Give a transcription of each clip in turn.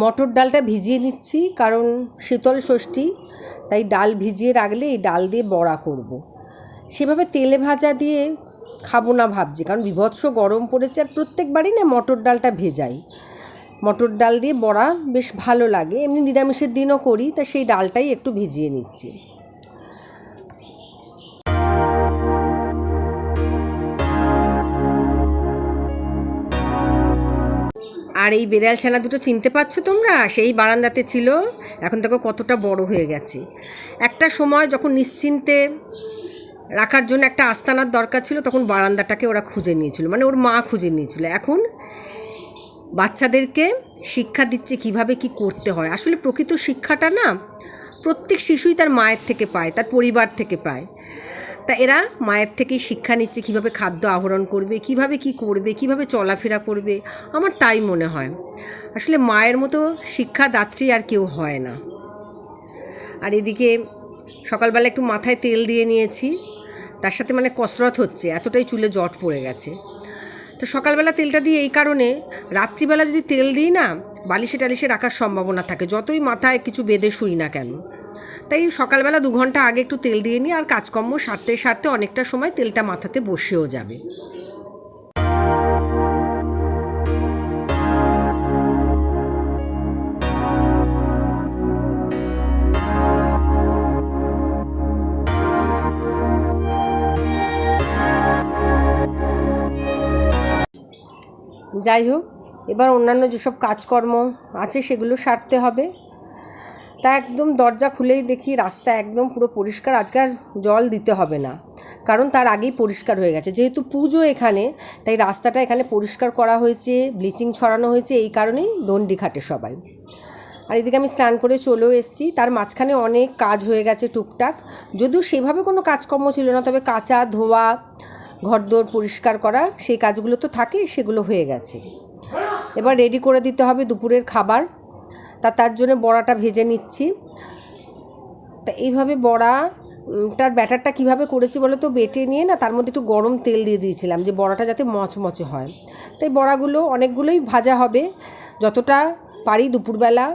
মটর ডালটা ভিজিয়ে নিচ্ছি, কারণ শীতল ষষ্ঠী, তাই ডাল ভিজিয়ে রাখলে এই ডাল দিয়ে বড়া করব। সেভাবে তেলে ভাজা দিয়ে খাব না ভাবছি, কারণ বিভৎস গরম পড়েছে আর প্রত্যেকবারই না মটর ডালটা ভেজাই মটর ডাল দিয়ে বড়া বেশ ভালো লাগে, এমনি নিরামিষের দিনও করি, তা সেই ডালটাই একটু ভিজিয়ে নিচ্ছি আর এই বেড়াল ছানা দুটো চিনতে পারছ তোমরা? সেই বারান্দাতে ছিল। এখন দেখো কতটা বড় হয়ে গেছে। একটা সময় যখন নিশ্চিন্তে রাখার জন্য একটা আস্তানার দরকার ছিল, তখন বারান্দাটাকে ওরা খুঁজে নিয়েছিল। মানে ওর মা খুঁজে নিয়েছিল। এখন বাচ্চাদেরকে শিক্ষা দিচ্ছে কীভাবে কি করতে হয়। আসলে প্রকৃত শিক্ষাটা না প্রত্যেক শিশুই তার মায়ের থেকে পায়, তার পরিবার থেকে পায়। তা এরা মায়ের থেকেই শিক্ষা নিচ্ছে কীভাবে খাদ্য আহরণ করবে, কীভাবে কি করবে, কীভাবে চলাফেরা করবে, আমার তাই মনে হয়। আসলে মায়ের মতো শিক্ষাদাত্রী আর কেউ হয় না। আর এদিকে সকালবেলা একটু মাথায় তেল দিয়ে নিয়েছি, তার সাথে মানে কসরত হচ্ছে, এতটাই চুলে জট পড়ে গেছে। তো সকালবেলা তেলটা দিয়ে এই কারণে রাত্রিবেলা যদি তেল দিই না, বালিশে টালিশে রাখার সম্ভাবনা থাকে, যতই মাথায় কিছু বেঁধে শুই না কেন। তাই সকালবেলা দু ঘণ্টা আগে একটু তেল দিয়ে নিই আর কাজকর্ম সারতে সারতে অনেকটা সময় তেলটা মাথাতে বসেও যাবে। যাই হোক, এবার অন্যান্য যেসব কাজকর্ম আছে সেগুলো সারতে হবে। তা একদম দরজা খুলেই দেখি রাস্তা একদম পুরো পরিষ্কার। আজকে আর জল দিতে হবে না। কারণ তার আগেই পরিষ্কার হয়ে গেছে। যেহেতু পুজো এখানে, তাই রাস্তাটা এখানে পরিষ্কার করা হয়েছে, ব্লিচিং ছড়ানো হয়েছে, এই কারণেই দণ্ডি খাটে সবাই। আর এদিকে আমি স্নান করে চলেও এসেছি। তার মাঝখানে অনেক কাজ হয়ে গেছে টুকটাক। যদিও সেভাবে কোনো কাজকর্ম ছিল না, তবে কাঁচা ধোয়া, ঘরদোর পরিষ্কার করা, সেই কাজগুলো তো থাকে, সেগুলো হয়ে গেছে। এবার রেডি করে দিতে হবে দুপুরের খাবার। তা তার জন্য বড়াটা ভেজে নিচ্ছি। তা এইভাবে বড়া তার ব্যাটারটা কীভাবে করেছি বলো তো, বেটে নিয়ে না তার মধ্যে একটু গরম তেল দিয়ে দিয়েছিলাম যে বড়াটা যাতে মচমচে হয়। তাই বড়াগুলো অনেকগুলোই ভাজা হবে। যতটা পারি দুপুরবেলা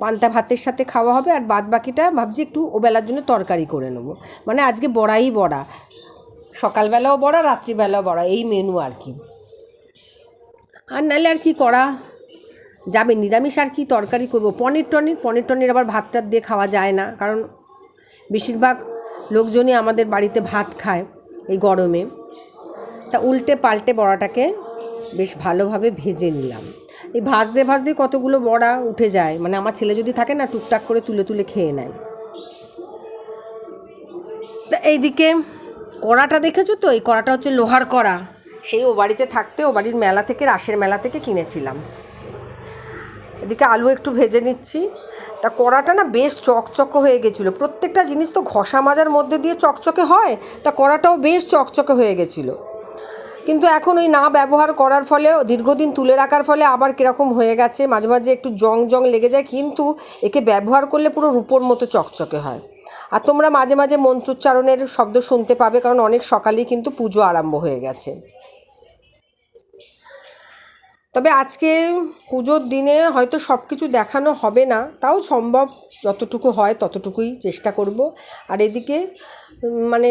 পান্তা ভাতের সাথে খাওয়া হবে আর বাদ বাকিটা ভাবছি একটু ওবেলার জন্য তরকারি করে নেব। মানে আজকে বড়াই বড়া। সকালবেলাও বড়া, রাত্রিবেলাও বড়া, এই মেনু আর কি। আর নাহলে আর কি করা? যাবে, নিরামিষ আর কি তরকারি করব। পনির টনির পনির টনির আবার ভাত টাত দিয়ে খাওয়া যায় না, কারণ বেশিরভাগ লোকজনই আমাদের বাড়িতে ভাত খায় এই গরমে। তা উল্টে পাল্টে বড়াটাকে বেশ ভালোভাবে ভেজে নিলাম। এই ভাজতে ভাজতে কতগুলো বড়া উঠে যায় মানে আমার ছেলে যদি থাকে না, টুকটাক করে তুলে তুলে খেয়ে নেয়। তা এইদিকে কড়াটা দেখেছ তো? এই কড়াটা হচ্ছে লোহার কড়া। সেই ও বাড়িতে থাকতে ও বাড়ির মেলা থেকে, রাসের মেলা থেকে কিনেছিলাম। এদিকে আলু একটু ভেজে নিচ্ছি। তা কড়াটা না বেশ চকচকে হয়ে গেছিল। প্রত্যেকটা জিনিস তো ঘষা মাজার মধ্যে দিয়ে চকচকে হয়, তা কড়াটাও বেশ চকচকে হয়ে গেছিল। কিন্তু এখন ওই না ব্যবহার করার ফলে, দীর্ঘদিন তুলে রাখার ফলে আবার কীরকম হয়ে গেছে, মাঝে মাঝে একটু জং জং লেগে যায়, কিন্তু একে ব্যবহার করলে পুরো রূপোর মতো চকচকে হয়। আর তোমরা মাঝে মাঝে মন্ত্রোচ্চারণের শব্দ শুনতে পাবে, কারণ অনেক সকালেই কিন্তু পুজো আরম্ভ হয়ে গেছে। তবে আজকে পুজোর দিনে হয়তো সব কিছু দেখানো হবে না, তাও সম্ভব যতটুকু হয় ততটুকুই চেষ্টা করব। আর এদিকে মানে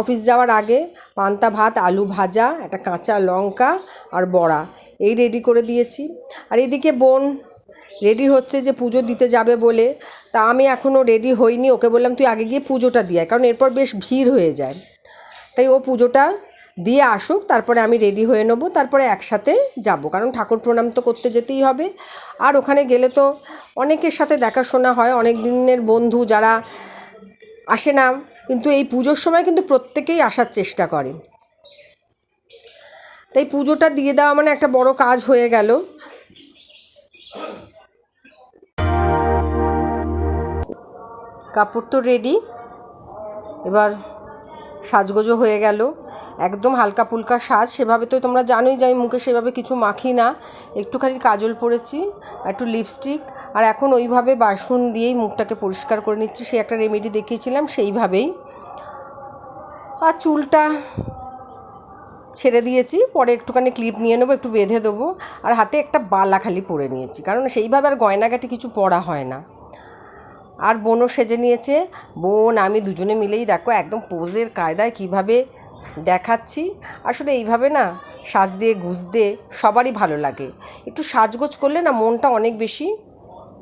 অফিস যাওয়ার আগে পান্তা ভাত, আলু ভাজা, একটা কাঁচা লঙ্কা আর বড়া, এই রেডি করে দিয়েছি। আর এদিকে বোন রেডি হচ্ছে যে পুজো দিতে যাবে বলে, তা আমি এখনও রেডি হইনি, ওকে বললাম তুই আগে গিয়ে পুজোটা দিয়ে কারণ এরপর বেশ ভিড় হয়ে যায়। তাই ও পুজোটা দিয়ে আসুক, তারপরে আমি রেডি হয়ে নেব, তারপরে একসাথে যাব। কারণ ঠাকুর প্রণাম তো করতে যেতেই হবে। আর ওখানে গেলে তো অনেকের সাথে দেখাশোনা হয়, অনেক দিনের বন্ধু যারা আসে না, কিন্তু এই পুজোর সময় কিন্তু প্রত্যেকেই আসার চেষ্টা করে। তাই পুজোটা দিয়ে দেওয়া মানে একটা বড় কাজ হয়ে গেল। কাপড় তো রেডি এবার সাজগোজও হয়ে গেল। একদম হালকা পুলকা সাজ। সেভাবে তো তোমরা জানোই যে আমি মুখে সেভাবে কিছু মাখি না। একটুখানি কাজল পরেছি, একটু লিপস্টিক আর এখন ওইভাবে বাসন দিয়েই মুখটাকে পরিষ্কার করে নিচ্ছি। সেই একটা রেমেডি দেখিয়েছিলাম, সেইভাবেই। আর চুলটা ছেড়ে দিয়েছি। পরে একটুখানি ক্লিপ নিয়ে নেব, একটু বেঁধে দেবো। আর হাতে একটা বালা খালি পরে নিয়েছি। কারণ সেইভাবে আর গয়নাগাটি কিছু পরা হয় না। আর বোনও সেজে নিয়েছে। বোন, আমি দুজনে মিলেই দেখো একদম পোজের কায়দায় কীভাবে দেখাচ্ছি। আসলে এইভাবে না সাজ দিয়ে, গুজ দিয়ে সবারই ভালো লাগে। একটু সাজগোজ করলে না মনটা অনেক বেশি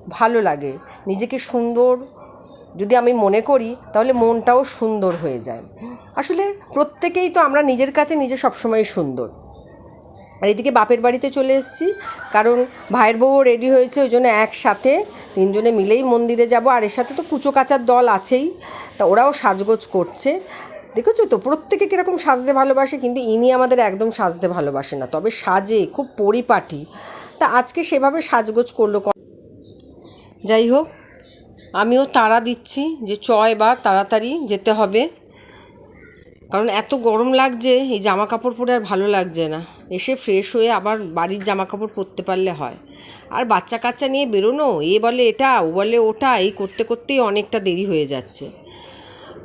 ভালো লাগে। নিজেকে সুন্দর যদি আমি মনে করি তাহলে মনটাও সুন্দর হয়ে যায়। আসলে প্রত্যেকেই তো আমরা নিজের কাছে নিজে সবসময় সুন্দর। আর এদিকে বাপের বাড়িতে চলে এসেছি, কারণ ভাইয়ের বউও রেডি হয়েছে, ওই জন্য একসাথে তিনজনে মিলেই মন্দিরে যাব। আর এর সাথে তো কুচো কাচার দল আছেই, তা ওরাও সাজগোজ করছে। দেখেছ তো, প্রত্যেকে কীরকম সাজতে ভালোবাসে, কিন্তু ইনি আমাদের একদম সাজতে ভালোবাসে না। তবে সাজে, খুব পরিপাটি। তা আজকে সেভাবে সাজগোজ করল যাই হোক, আমিও তাড়া দিচ্ছি যে চ বা তাড়াতাড়ি যেতে হবে। কারণ এত গরম লাগছে, এই জামা কাপড় পরে আর ভালো লাগছে না। এসে ফ্রেশ হয়ে আবার বাড়ির জামা কাপড় পরতে পারলে হয়। আর বাচ্চা কাচ্চা নিয়ে বেরোনো, এ বলে এটা, ও বলে ওটা, এই করতে করতেই অনেকটা দেরি হয়ে যাচ্ছে।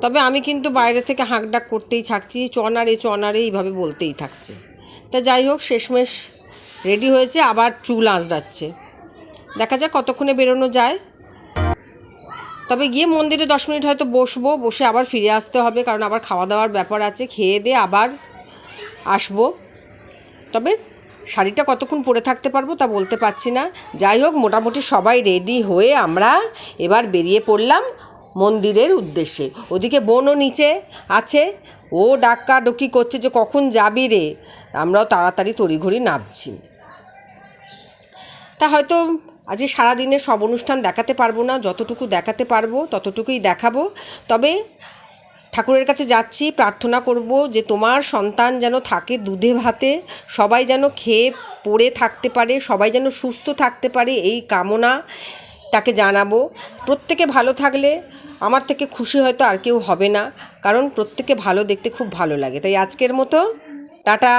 তবে আমি কিন্তু বাইরে থেকে হাঁক ডাক করতেই থাকছি চনারে চনারে এইভাবে বলতেই থাকছে। তা যাই হোক, শেষমেশ রেডি হয়েছে, আবার চুল আঁচড়াচ্ছে। দেখা যাক কতক্ষণে বেরোনো যায়। তবে গিয়ে মন্দিরে দশ মিনিট হয়তো বসবো, বসে আবার ফিরে আসতে হবে, কারণ আবার খাওয়া দাওয়ার ব্যাপার আছে। খেয়ে দিয়ে আবার আসব। তবে শাড়িটা কতক্ষণ পরে থাকতে পারব তা বলতে পারছি না। যাই হোক, মোটামুটি সবাই রেডি হয়ে আমরা এবার বেরিয়ে পড়লাম মন্দিরের উদ্দেশ্যে। ওদিকে বোনও নিচে আছে। ও ডাক্কা ডুকি করছে যে কখন যাবি রে? আমরাও তাড়াতাড়ি তড়িঘড়ি নামছি। তা হয়তো আজকে সারাদিনে সব অনুষ্ঠান দেখাতে পারব না, যতটুকু দেখাতে পারব ততটুকুই দেখাবো। তবে ঠাকুরের কাছে যাচ্ছি, প্রার্থনা করব যে তোমার সন্তান যেন থাকে দুধে ভাতে, সবাই যেন খেয়ে পড়ে থাকতে পারে, সবাই যেন সুস্থ থাকতে পারে, এই কামনা তাকে জানাব। প্রত্যেকে ভালো থাকলে আমার থেকে খুশি হয়তো আর কেউ হবে না, কারণ প্রত্যেকে ভালো দেখতে খুব ভালো লাগে। তাই আজকের মতো, টাটা।